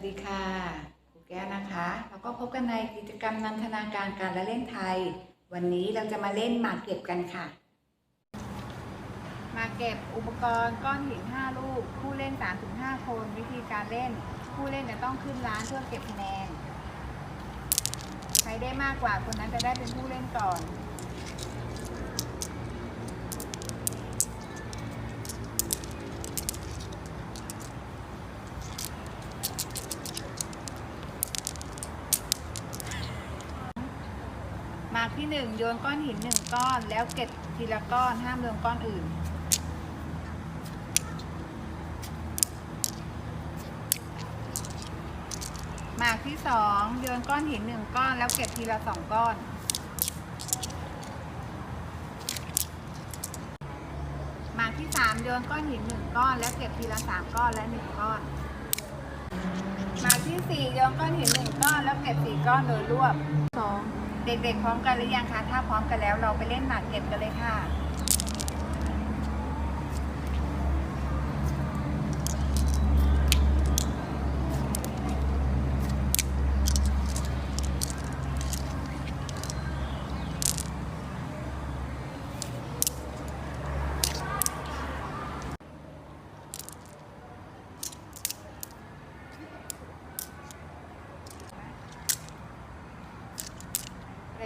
วัสดีค่ะครูแก้วนะคะแล้วก็พบกันในกิจกรรมนันทนาการการละเล่นไทย วันนี้เราจะมาเล่นหมากเก็บกันค่ะ มาเก็บอุปกรณ์ก้อนหิน5ลูกผู้เล่น 3-5 คน วิธีการเล่น ผู้เล่นจะต้องขึ้นร้านเพื่อเก็บคะแนน ใครได้มากกว่าคนนั้นจะได้เป็นผู้เล่นก่อน มากที่หนึ่งโยนก้อนหินหนึ่งก้อน แล้วเก็บทีละก้อนห้ามรวมก้อนอื่น หมากที่สองโยนก้อนหินหนึ่งก้อน แล้วเก็บทีละสองก้อน หมากที่สามโยนก้อนหินหนึ่งก้อน แล้วเก็บทีละสามก้อนและหนึ่งก้อน หมากที่สี่โยนก้อนหินหนึ่งก้อน แล้วเก็บสี่ก้อนโดยรวบสอง เด็กๆพร้อมกันหรือยังคะ ถ้าพร้อมกันแล้วเราไปเล่นหมากเก็บกันเลยค่ะ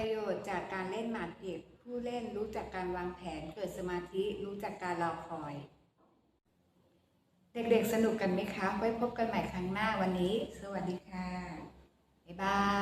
ประโยชน์จากการเล่นหมากเก็บ ผู้เล่นรู้จักการวางแผน เกิดสมาธิรู้จักการรอคอย เด็กๆสนุกกันไหมคะ ไว้พบกันใหม่ครั้งหน้าวันนี้ สวัสดีค่ะ บ๊ายบาย